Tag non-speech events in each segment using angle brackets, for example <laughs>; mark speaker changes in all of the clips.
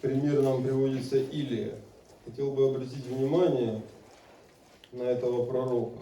Speaker 1: пример нам приводится Илия. Хотел бы обратить внимание на этого пророка.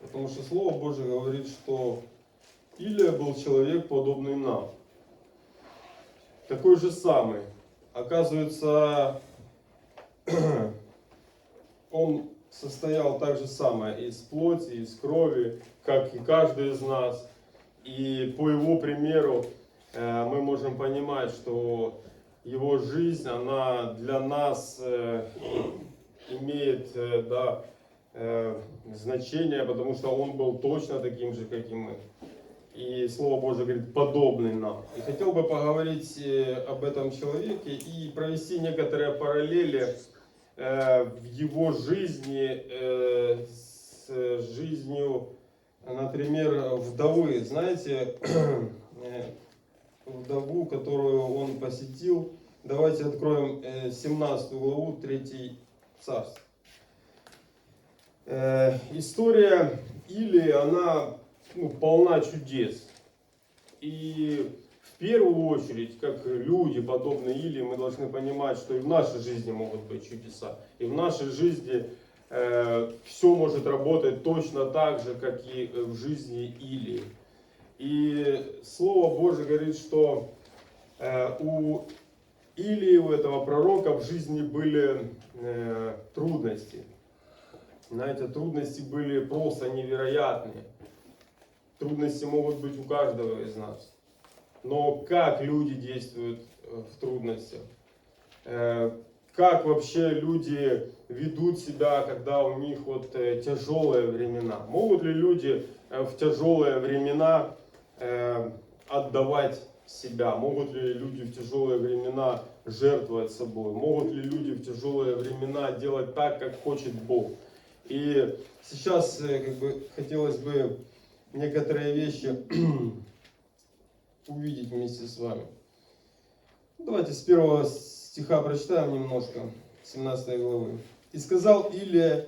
Speaker 1: Потому что Слово Божье говорит, что Илия был человек, подобный нам. Такой же самый. Оказывается, <clears throat> он состоял так же самое из плоти, из крови, как и каждый из нас. И по его примеру э, мы можем понимать, что его жизнь, она для нас э, имеет э, да, э, значение, потому что он был точно таким же, как и мы. И Слово Божье говорит, подобный нам. И хотел бы поговорить об этом человеке и провести некоторые параллели в его жизни с жизнью, например, вдовы. Знаете, <clears throat> вдову, которую он посетил. Давайте откроем э, 17 главу 3 царств. Э, История Или, она ну, полна чудес. И в первую очередь, как люди, подобные Или, мы должны понимать, что и в нашей жизни могут быть чудеса. И в нашей жизни э, все может работать точно так же, как и в жизни Или. И Слово Божье говорит, что э, у Илии, у этого пророка в жизни были э, трудности. Знаете, трудности были просто невероятные. Трудности могут быть у каждого из нас. Но как люди действуют э, в трудностях? Э, как вообще люди ведут себя, когда у них вот э, тяжелые времена? Могут ли люди э, в тяжелые времена э, отдавать себя? Могут ли люди в тяжелые времена жертвовать собой? Могут ли люди в тяжелые времена делать так, как хочет Бог? И сейчас э, как бы хотелось бы некоторые вещи <clears throat> увидеть вместе с вами. Давайте с первого стиха прочитаем немножко, 17 главы. «И сказал Илия,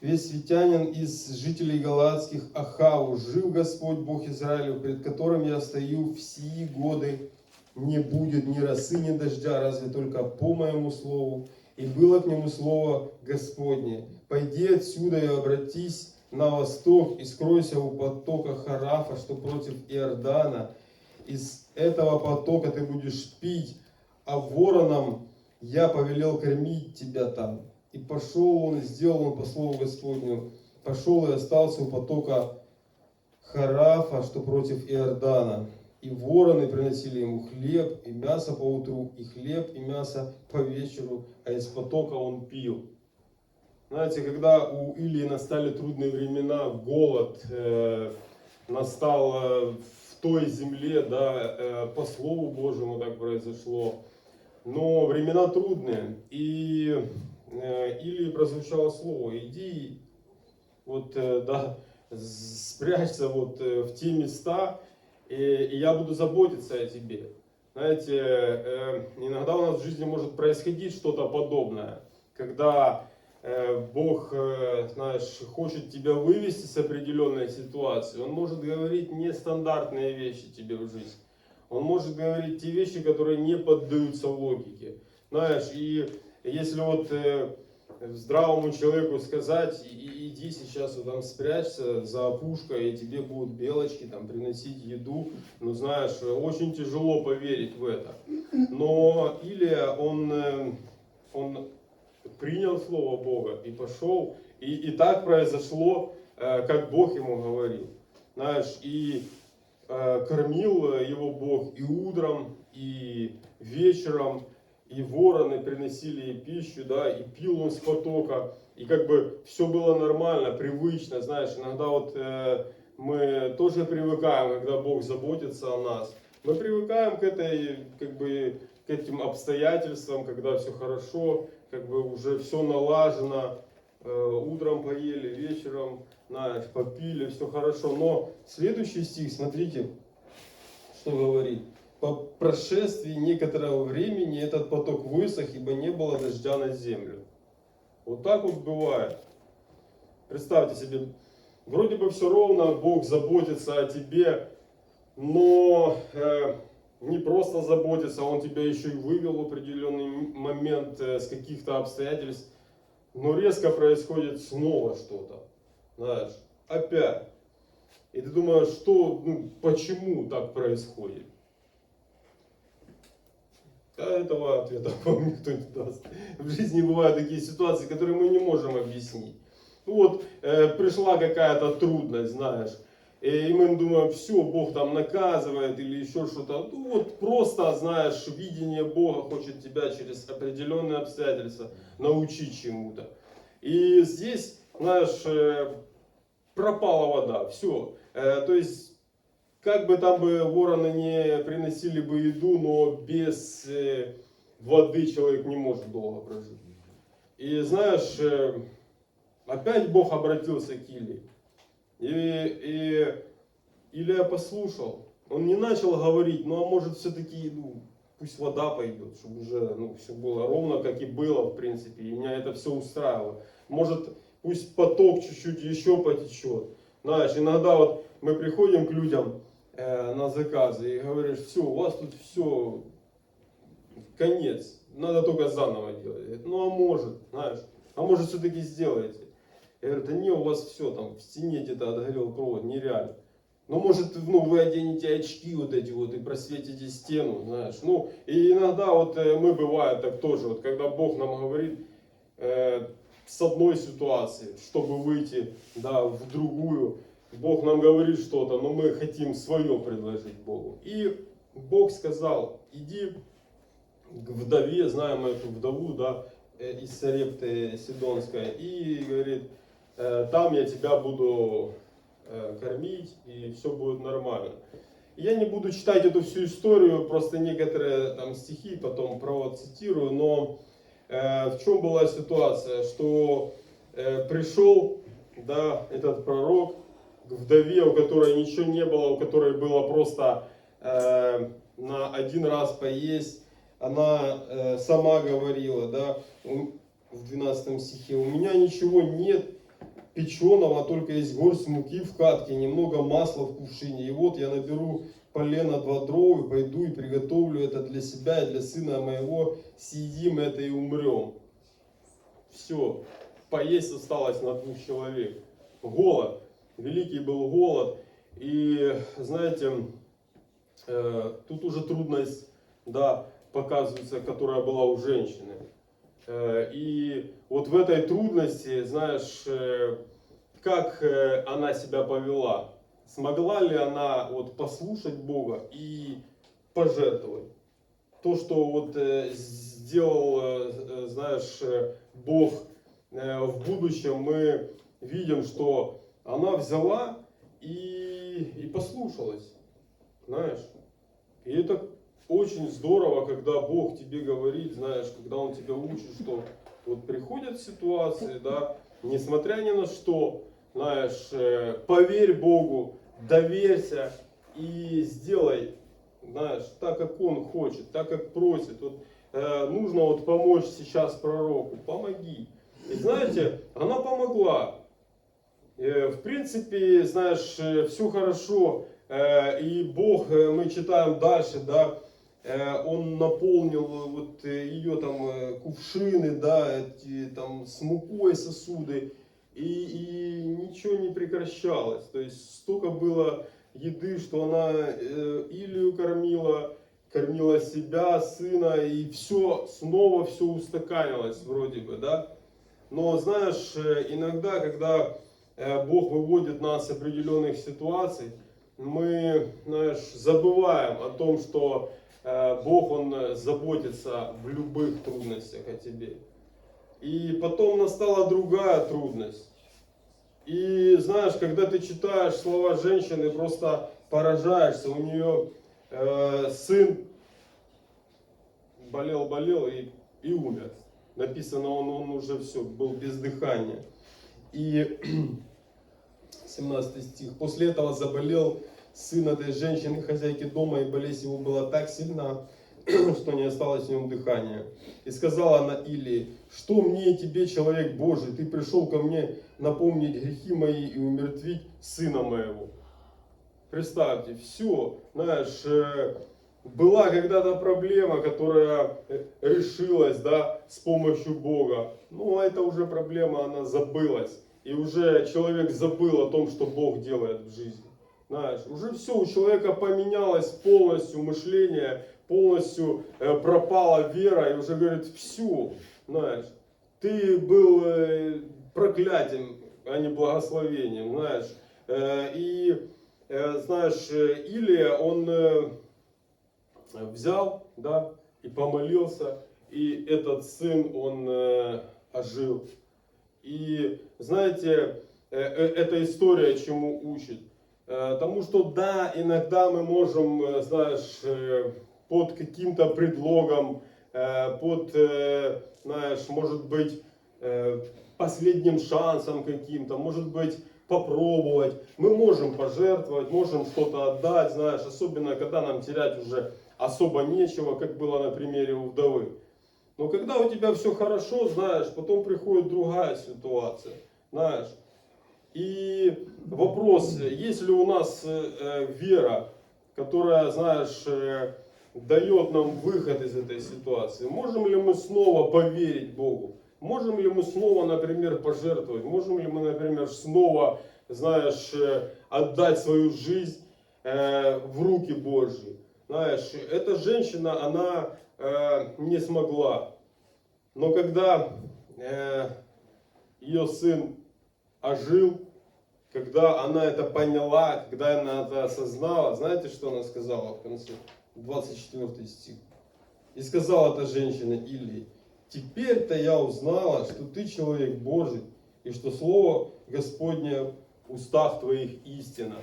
Speaker 1: весь светянин из жителей Галаадских Ахау, жив Господь Бог Израилю, пред которым я стою все годы, не будет ни росы, ни дождя, разве только по моему слову. И было к нему слово Господне. Пойди отсюда и обратись на восток, и скройся у потока Харафа, что против Иордана. Из этого потока ты будешь пить, а вороном я повелел кормить тебя там. И пошел он, и сделал он по слову Господню. Пошел и остался у потока Харафа, что против Иордана. И вороны приносили ему хлеб и мясо по утру, и хлеб и мясо по вечеру, а из потока он пил. Знаете, когда у Илии настали трудные времена, голод э, настал э, в той земле, да, э, по Слову Божьему так произошло. Но времена трудные, и э, Илии прозвучало слово, иди, вот, э, да, спрячься вот э, в те места, и, и я буду заботиться о тебе. Знаете, э, иногда у нас в жизни может происходить что-то подобное, когда э, Бог, э, знаешь, хочет тебя вывести с определенной ситуации. Он может говорить нестандартные вещи тебе в жизнь. Он может говорить те вещи, которые не поддаются логике. Знаешь, и если вот э, здравому человеку сказать, и, иди сейчас вот там спрячься за опушкой, и тебе будут белочки там приносить еду, ну знаешь, очень тяжело поверить в это. Но Илия, он, э, он принял слово Бога и пошел, и, и так произошло, э, как Бог ему говорил. Знаешь, и э, кормил его Бог и утром, и вечером, и вороны приносили ей пищу, да, и пил он с потока, и как бы все было нормально, привычно, знаешь, иногда вот э, мы тоже привыкаем, когда Бог заботится о нас, мы привыкаем к этой, как бы, к этим обстоятельствам, когда все хорошо, как бы уже все налажено, э, утром поели, вечером, знаешь, попили, все хорошо, но следующий стих, смотрите, что говорит по прошествии некоторого времени этот поток высох, ибо не было дождя на землю. Вот так вот бывает. Представьте себе, вроде бы все ровно, Бог заботится о тебе, но э, не просто заботится, он тебя еще и вывел в определенный момент э, с каких-то обстоятельств, но резко происходит снова что-то, знаешь, опять. И ты думаешь, что, ну, почему так происходит? А этого ответа <laughs> вам никто не даст. В жизни бывают такие ситуации, которые мы не можем объяснить. Ну вот, э, пришла какая-то трудность, знаешь, и мы думаем, все, Бог там наказывает или еще что-то. Ну вот просто, знаешь, видение Бога хочет тебя через определенные обстоятельства научить чему-то. И здесь, знаешь, э, пропала вода, все. То есть, как бы там бы вороны не приносили бы еду, но без э, воды человек не может долго прожить. И знаешь, э, опять Бог обратился к Илии. И, и Илья послушал. Он не начал говорить, ну а может все-таки, ну, пусть вода пойдет, чтобы уже ну, все было ровно, как и было, в принципе. И меня это все устраивало. Может, пусть поток чуть-чуть еще потечет. Знаешь, иногда вот мы приходим к людям на заказы и говоришь, все, у вас тут все, конец, надо только заново делать. Говорит, ну а может, знаешь, а может все-таки сделаете. Я говорю, да не, у вас все, там в стене где-то отгорел провод, нереально. Ну, может, ну, вы оденете очки вот эти вот и просветите стену, знаешь. Ну, и иногда вот э, мы бывает так тоже, вот когда Бог нам говорит э, с одной ситуации, чтобы выйти, да, в другую, Бог нам говорит что-то, но мы хотим свое предложить Богу. И Бог сказал, иди к вдове, знаем эту вдову, да, э, из Сарепты Сидонской, и говорит, э, там я тебя буду э, кормить, и все будет нормально. Я не буду читать эту всю историю, просто некоторые там стихи потом процитирую, но в чем была ситуация, что пришел, да, этот пророк к вдове, у которой ничего не было, у которой было просто э, на один раз поесть, она э, сама говорила, да, в 12 стихе, у меня ничего нет, печеного, только есть горсть муки в катке, немного масла в кувшине. И вот я наберу полено два дрова, и пойду и приготовлю это для себя и для сына моего, съедим это и умрем. Все, поесть осталось на двух человек. Голод, великий был голод. И знаете, э, тут уже трудность, да, показывается, которая была у женщины. Э, и вот в этой трудности, знаешь, э, как э, она себя повела, смогла ли она вот послушать Бога и пожертвовать. То, что вот сделал, знаешь, Бог в будущем, мы видим, что она взяла и, и послушалась, знаешь. И это очень здорово, когда Бог тебе говорит, знаешь, когда Он тебя учит, что вот приходят ситуации, да, несмотря ни на что, знаешь, э, поверь Богу, доверься и сделай, знаешь, так, как Он хочет, так, как просит. Вот, э, нужно вот помочь сейчас пророку, помоги. И знаете, она помогла. Э, в принципе, знаешь, э, все хорошо. Э, и Бог, э, мы читаем дальше, да, Э, он наполнил вот э, ее там э, кувшины, да, эти там с мукой сосуды, и, и ничего не прекращалось. То есть столько было еды, что она Илью кормила, кормила себя, сына, и все, снова все устаканилось вроде бы, да. Но знаешь, иногда, когда Бог выводит нас с определенных ситуаций, мы, знаешь, забываем о том, что Бог, Он заботится в любых трудностях о тебе. И потом настала другая трудность. И знаешь, когда ты читаешь слова женщины, просто поражаешься. У нее э, сын болел-болел и, и умер. Написано, он, он уже все, был без дыхания. И <clears throat> 17 стих. После этого заболел сын этой женщины, хозяйки дома, и болезнь его была так сильна, <clears throat> что не осталось в нем дыхания. И сказала она Илии, что мне и тебе, человек Божий, ты пришел ко мне напомнить грехи мои и умертвить сына моего. Представьте, все, знаешь, э,
Speaker 2: была когда-то проблема, которая э, решилась, да, с помощью Бога. Ну, а эта уже проблема, она забылась. И уже человек забыл о том, что Бог делает в жизни. Знаешь, уже все, у человека поменялось полностью мышление, полностью э, пропала вера, и уже говорит, все, знаешь, ты был э, проклятием, а не благословением, знаешь. Э, и, знаешь, Илия, он взял, да, и помолился, и этот сын, он ожил. И, знаете, э, э, эта история чему учит? Э, Тому, что да, иногда мы можем, знаешь, под каким-то предлогом, под, знаешь, может быть, последним шансом каким-то, может быть, попробовать. Мы можем пожертвовать, можем что-то отдать, знаешь, особенно когда нам терять уже особо нечего, как было на примере у вдовы. Но когда у тебя все хорошо, знаешь, потом приходит другая ситуация, знаешь. И вопрос, есть ли у нас э, э, вера, которая, знаешь, э, дает нам выход из этой ситуации? Можем ли мы снова поверить Богу? Можем ли мы снова, например, пожертвовать? Можем ли мы, например, снова, знаешь, э, отдать свою жизнь э, в руки Божьи? Знаешь, эта женщина, она э, не смогла. Но когда э, ее сын ожил, когда она это поняла, когда она это осознала, знаете, что она сказала в конце? 24 стих. И сказала эта женщина Илии, теперь-то я узнала, что ты человек Божий, и что Слово Господне в устах твоих истина.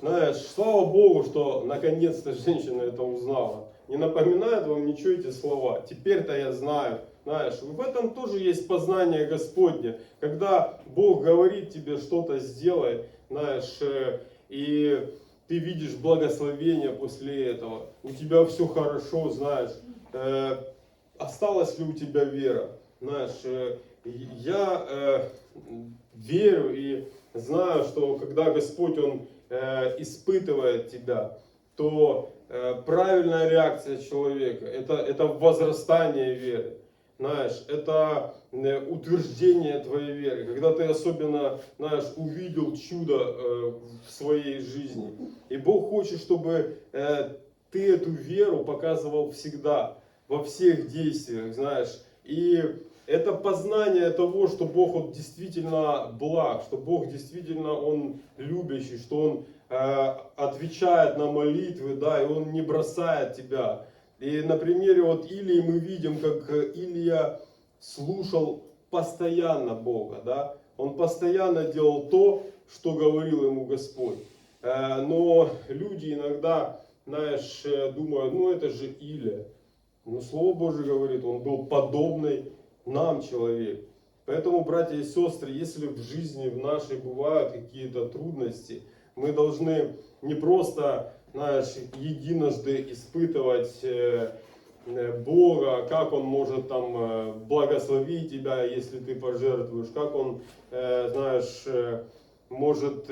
Speaker 2: Знаешь, слава Богу, что наконец-то женщина это узнала. Не напоминают вам ничего эти слова. Теперь-то я знаю. Знаешь, в этом тоже есть познание Господне. Когда Бог говорит тебе что-то сделай, знаешь, э, и ты видишь благословение после этого, у тебя все хорошо, знаешь, э, осталась ли у тебя вера? Знаешь, э, я э, верю и знаю, что когда Господь, Он э, испытывает тебя, то правильная реакция человека это, это возрастание веры. Знаешь, это э, утверждение твоей веры. Когда ты особенно, знаешь, увидел чудо э, в своей жизни. И Бог хочет, чтобы э, ты эту веру показывал всегда, во всех действиях, знаешь. И это познание того, что Бог он действительно благ, что Бог действительно Он любящий, что Он э, отвечает на молитвы, да, и Он не бросает тебя. И на примере вот Илии мы видим, как Илья слушал постоянно Бога, да, он постоянно делал то, что говорил ему Господь. Э, но люди иногда, знаешь, э, думают, ну это же Илия. Но Слово Божье говорит, он был подобный нам человек. Поэтому, братья и сестры, если в жизни в нашей бывают какие-то трудности, мы должны не просто, знаешь, единожды испытывать э, э, Бога, как Он может там э, благословить тебя, если ты пожертвуешь, как Он, знаешь, может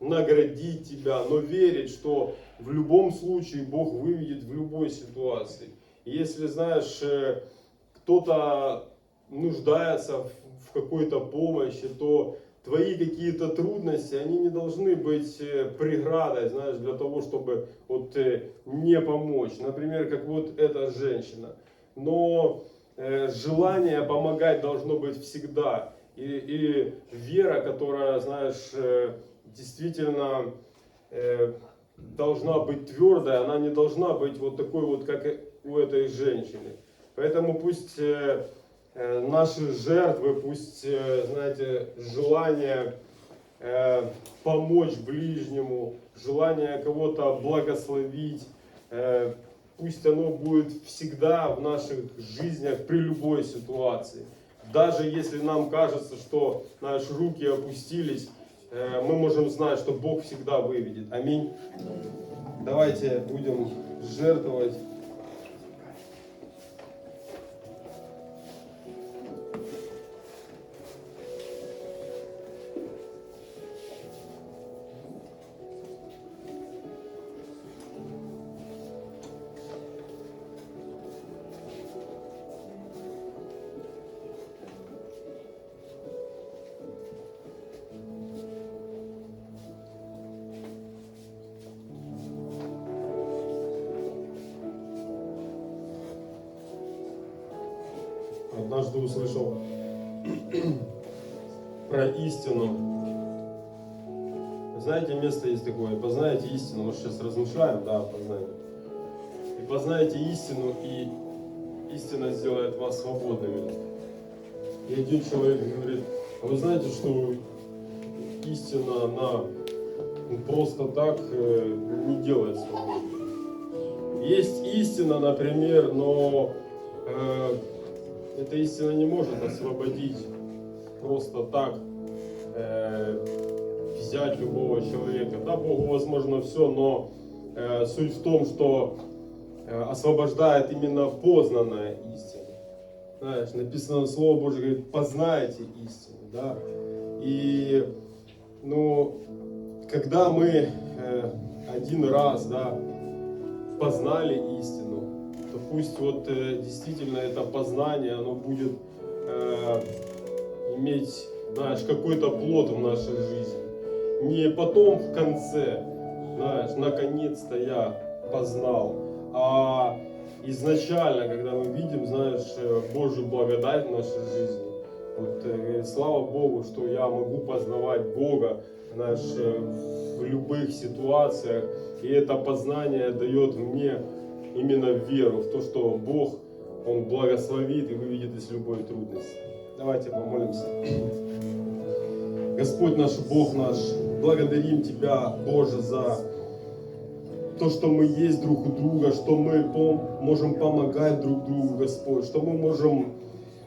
Speaker 2: наградить тебя, но верить, что в любом случае Бог выведет в любой ситуации. Если, знаешь, кто-то нуждается в какой-то помощи, то твои какие-то трудности, они не должны быть э, преградой, знаешь, для того, чтобы вот э, не помочь. Например, как вот эта женщина. Но э, желание помогать должно быть всегда. И, и вера, которая, знаешь, действительно должна быть твердая, она не должна быть вот такой вот, как у этой женщины. Поэтому пусть наши жертвы, пусть, э, знаете, желание помочь ближнему, желание кого-то благословить, пусть оно будет всегда в наших жизнях при любой ситуации. Даже если нам кажется, что наши руки опустились, мы можем знать, что Бог всегда выведет. Аминь. Давайте будем жертвовать. Однажды услышал <clears throat> про истину. Знаете, место есть такое, познаете истину, мы сейчас размышляем, да, познаем. И познаете истину, и истина сделает вас свободными. И один человек говорит, а вы знаете, что истина, она просто так э, не делает свободным. Есть истина, например, но э, эта истина не может освободить просто так, э, взять любого человека. Да, Богу возможно все, но э, суть в том, что э, освобождает именно познанная истина. Знаешь, написано Слово Божье говорит, познайте истину, да. И, ну, когда мы э, один раз, да, познали истину, то пусть вот э, действительно это познание, оно будет э, иметь, знаешь, какой-то плод в нашей жизни. Не потом в конце, знаешь, наконец-то я познал, а изначально, когда мы видим, знаешь, э, Божью благодать в нашей жизни, вот э, слава Богу, что я могу познавать Бога, знаешь, э, в любых ситуациях, и это познание дает мне именно веру в то, что Бог, Он благословит и выведет из любой трудности. Давайте помолимся. Господь наш, Бог наш, благодарим Тебя, Боже, за то, что мы есть друг у друга, что мы можем помогать друг другу, Господь, что мы можем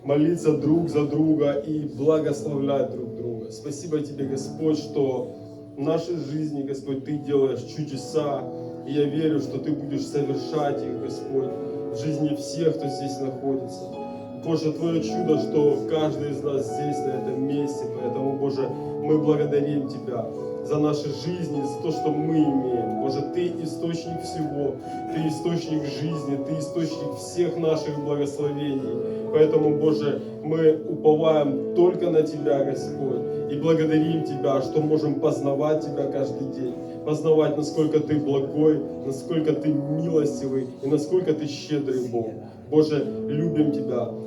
Speaker 2: молиться друг за друга и благословлять друг друга. Спасибо Тебе, Господь, что в нашей жизни, Господь, Ты делаешь чудеса, и я верю, что Ты будешь совершать их, Господь, в жизни всех, кто здесь находится. Боже, Твое чудо, что каждый из нас здесь, на этом месте, поэтому, Боже, мы благодарим Тебя за наши жизни, за то, что мы имеем. Боже, Ты источник всего, Ты источник жизни, Ты источник всех наших благословений. Поэтому, Боже, мы уповаем только на Тебя, Господь, и благодарим Тебя, что можем познавать Тебя каждый день, познавать, насколько Ты благой, насколько Ты милостивый и насколько Ты щедрый Бог. Боже, любим Тебя.